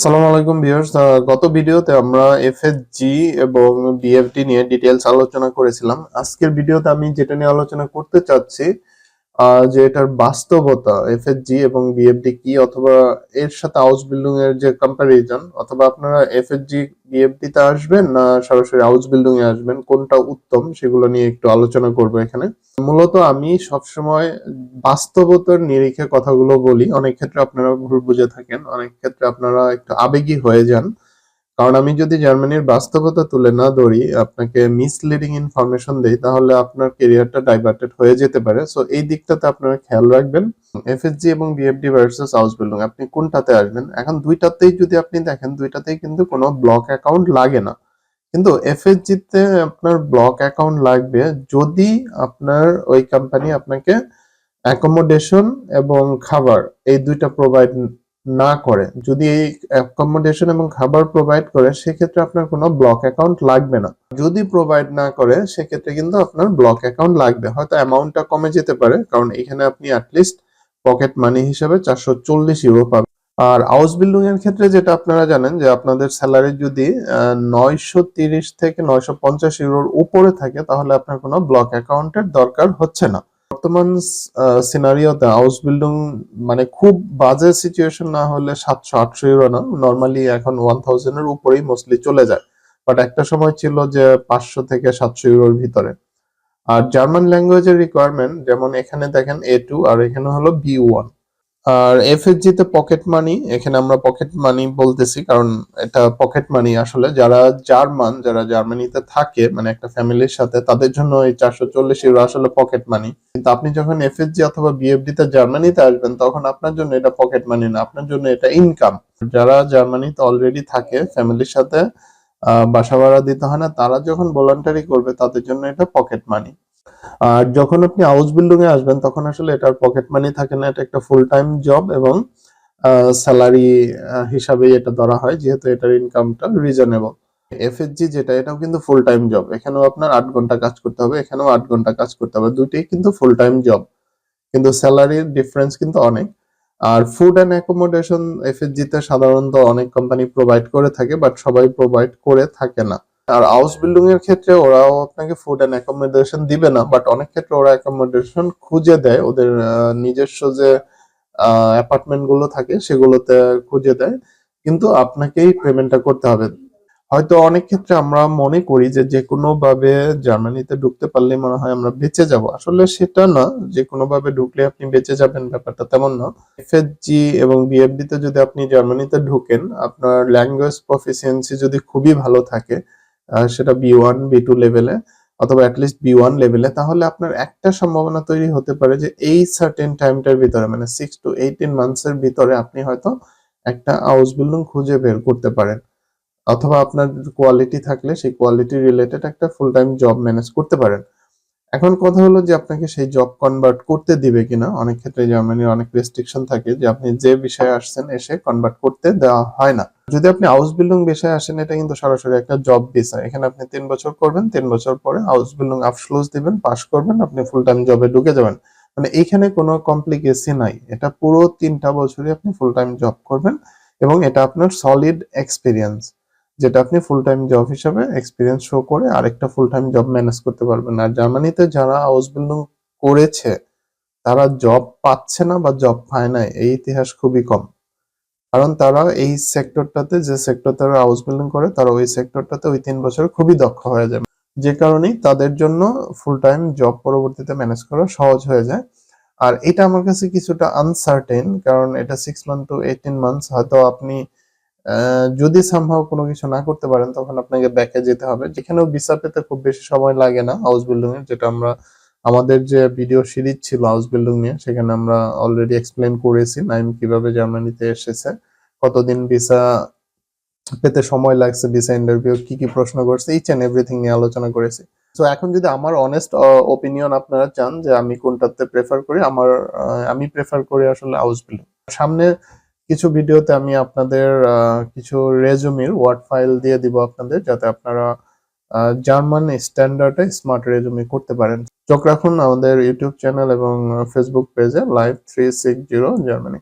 আসসালামু আলাইকুম ভিউয়ার্স। গত ভিডিওতে আমরা এফএসজি এবং বিএফডি নিয়ে ডিটেলস আলোচনা করেছিলাম। আজকের ভিডিওতে আমি যেটা নিয়ে আলোচনা করতে চাচ্ছি যে এটার বাস্তবতা এফএসজি এবং বিএফডি কি, অথবা এর সাথে হাউস বিল্ডিং এর যে কম্পারিজন অথবা আপনারা এফএসজি বিএফডি তে আসবেন না সরাসরি হাউস বিল্ডিং এ আসবেন? কোনটা উত্তম? সেগুলো নিয়ে একটু আলোচনা করব এখানে। মূলত আমি সবসময় বাস্তবতার নিরিখে কথাগুলো বলি। অনেক ক্ষেত্রে আপনারা ভুল বুঝে থাকেন, অনেক ক্ষেত্রে আপনারা একটু আবেগী হয়ে যান। কারণ আমি যদি জার্মানির বাস্তবতা তুলে না ধরি, আপনাকে মিসলিডিং ইনফরমেশন দেই, তাহলে আপনার কেরিয়ারটা ডাইভার্টেড হয়ে যেতে পারে। সো এই দিকটাতে আপনারা খেয়াল রাখবেন। এফএসজি এবং বিএফডি ভার্সেস হাউস বিল্ডিং আপনি কোনটাতে আসবেন? এখন দুইটাতেই যদি আপনি দেখেন, দুইটাতেই কিন্তু কোনো ব্লক অ্যাকাউন্ট লাগে না। কিন্তু এফএসজি তে আপনার ব্লক অ্যাকাউন্ট লাগবে যদি আপনার ওই কোম্পানি আপনাকে অ্যাকোমোডেশন এবং খাবার, এই দুইটা প্রোভাইড না করে, যদি এই অ্যাকোমোডেশন এবং খাবার প্রোভাইড করে, সেক্ষেত্রে আপনার কোনো ব্লক অ্যাকাউন্ট লাগবে না। যদি প্রোভাইড না করে, সেক্ষেত্রে কিন্তু আপনার ব্লক অ্যাকাউন্ট লাগবে। হয়তো অ্যামাউন্টটা কমে যেতে পারে, কারণ এখানে আপনি অ্যাটলিস্ট পকেট মানি হিসেবে চারশো চল্লিশ ইউরো পাবেন। আর হাউস বিল্ডিং এর ক্ষেত্রে যেটা আপনারা জানেন, যে আপনাদের স্যালারি যদি নয়শো তিরিশ থেকে নয়শো পঞ্চাশ ইউরোর উপরে থাকে, তাহলে আপনার কোনো ব্লক অ্যাকাউন্টের দরকার হচ্ছে না। বর্তমান সিনারিওতে হাউস বিল্ডিং মানে খুব বাজে সিচুয়েশন না হলে সাতশো, আটশো ইউরো না। নর্মালি এখন ওয়ান থাউজেন্ডের উপরেই মোস্টলি চলে যায়। বাট একটা সময় ছিল যে পাঁচশো থেকে সাতশো ইউরোর ভিতরে। আর জার্মান ল্যাঙ্গুয়েজের রিকোয়ারমেন্ট যেমন এখানে দেখেন এ টু আর এখানে হলো বি ওয়ান আর এফএসজি তে পকেট মানি এখানে আমরা পকেট মানি বলতেছি, কারণ এটা পকেট মানি আসলে যারা জার্মান, যারা জার্মানিতে থাকে মানে একটা ফ্যামিলির সাথে, তাদের জন্য এই চারশো চল্লিশ ইউরো আসলে পকেট মানি কিন্তু আপনি যখন এফএসজি অথবা বিএফডি তে জার্মানিতে আসবেন, তখন আপনার জন্য এটা পকেট মানি না, আপনার জন্য এটা ইনকাম যারা জার্মানিতে অলরেডি থাকে ফ্যামিলির সাথে বাসা ভাড়া দিতে হয় না, তারা যখন ভলান্টারি করবে, তাদের জন্য এটা পকেট মানি আর যখন আপনি হাউস বিল্ডিং এ আসবেন, তখন আসলে এটার পকেট মানি থাকে না, এটা একটা ফুল টাইম জব এবং স্যালারি হিসাবে এটা ধরা হয়, যেহেতু এটার ইনকামটা রিজনেবল এফএসজি যেটা, এটাও কিন্তু ফুল টাইম জব এখানেও আপনার আট ঘণ্টা কাজ করতে হবে, এখানেও আট ঘণ্টা কাজ করতে হবে, দুইটাই কিন্তু ফুল টাইম জব কিন্তু স্যালারির ডিফারেন্স কিন্তু অনেক। আর ফুড অ্যান্ড অ্যাকোমোডেশন এফএসজি তে সাধারণত অনেক কোম্পানি প্রোভাইড করে থাকে বাট সবাই প্রোভাইড করে থাকে না। আর হাউস বিল্ডিং এর ক্ষেত্রে ওরাও আপনাকে ফুড অ্যান্ড অ্যাকোমোডেশন দিবে না বাট অনেক ক্ষেত্রে ওরা অ্যাকোমোডেশন খুঁজে দেয়। ওদের নিজস্ব যে অ্যাপার্টমেন্টগুলো থাকে সেগুলোতে খুঁজে দেয়। কিন্তু আপনাকেই পেমেন্টটা করতে হবে। হয়তো অনেক ক্ষেত্রে আমরা মনে করি যে যে ভাবে জার্মানিতে ঢুকতে পারলে মনে হয় আমরা বেঁচে যাব। আসলে সেটা না যে ভাবে ঢুকলে আপনি বেঁচে যাবেন, ব্যাপারটা তেমন না। এফএসজি এবং বিএফডি তে যদি আপনি জার্মানিতে ঢুকেন, আপনার ল্যাঙ্গুয়েজ প্রফিসিয়েন্সি যদি খুবই ভালো থাকে সেটা বি ওয়ান বি টু লেভেলে অথবা অ্যাটলিস্ট বি ওয়ান লেভেলে তাহলে আপনার একটা সম্ভাবনা তৈরি হতে পারে যে এই সার্টেন টাইমটার ভিতরে মানে সিক্স টু এইটিন মান্থসের ভিতরে আপনি হয়তো একটা হাউস বিল্ডিং খুঁজে বের করতে পারেন। অথবা আপনার কোয়ালিটি থাকলে সেই কোয়ালিটি রিলেটেড একটা ফুল টাইম জব ম্যানেজ করতে পারেন। এখন কথা হলো যে আপনাকে সেই জব কনভার্ট করতে দিবে কিনা। অনেক ক্ষেত্রে জার্মানির অনেক রেস্ট্রিকশন থাকে যে আপনি যে বিষয়ে আসছেন এসে কনভার্ট করতে দেওয়া হয় না। যদি আপনি হাউস বিল্ডিং বিষয়ে আসেন, এটা কিন্তু সরাসরি একটা জব ভিসা এখানে আপনি তিন বছর করবেন, তিন বছর পরে হাউস বিল্ডিং আফসলুস দিবেন পাস করবেন, আপনি ফুল টাইম জবে ঢুকে যাবেন। মানে এখানে কোনো কমপ্লিকেসি নাই। এটা পুরো তিনটা বছরই আপনি ফুল টাইম জব করবেন এবং এটা আপনার সলিড এক্সপিরিয়েন্স যেটা আপনি ফুল টাইম জব হিসাবে এক্সপিরিয়েন্স শো করে আরেকটা ফুল টাইম জব ম্যানেজ করতে পারবেন। আর জার্মানিতে যারা হাউস বিল্ডিং করেছে, তারা জব পাচ্ছে না বা জব পায় না, এই ইতিহাস খুবই কম। কারণ তারা এই সেক্টরটাতে যে সেক্টর তারা হাউস বিল্ডিং করে, তারা ওই সেক্টরটাতে ওই তিন বছর খুবই দক্ষ হয়ে যাবে যে কারণেই তাদের জন্য ফুল টাইম জব পরবর্তীতে ম্যানেজ করা সহজ হয়ে যায়। আর এটা আমার কাছে কিছুটা আনসার্টেন কারণ এটা six month to eighteen months হয়তো আপনি যদি সামহাও কোনো কিছু না করতে পারেন, তখন আপনাকে ব্যাকে যেতে হবে। যেখানেও ভিসা পেতে খুব বেশি সময় লাগে না হাউস বিল্ডিং এর যেটা আমরা, আমাদের যে ভিডিও সিরিজ ছিল হাউস বিল্ডিং নিয়ে, সেখানে আমরা অলরেডি এক্সপ্লেন করেছি নাইম কীভাবে জার্মানিতে এসেছে, কতদিন ভিসা পেতে সময় লাগছে ভিসা ইন্টারভিউ কি কি প্রশ্ন করছে ইচ এন্ড এভরিথিং নিয়ে আলোচনা করেছি। তো এখন যদি আমার অনেস্ট ওপিনিয়ন আপনারা চান যে আমি কোনটাতে প্রেফার করি, আমার আমি প্রেফার করি আসলে হাউস বিল্ডিং সামনে কিছু ভিডিওতে আমি আপনাদের কিছু রেজুমির ওয়ার্ড ফাইল দিয়ে দিব আপনাদের যাতে আপনারা জার্মান স্ট্যান্ডার্ডে স্মার্ট রেজুমি করতে পারেন। চোখ রাখুন আমাদের ইউটিউব চ্যানেল এবং ফেসবুক পেজে live three six zero Germany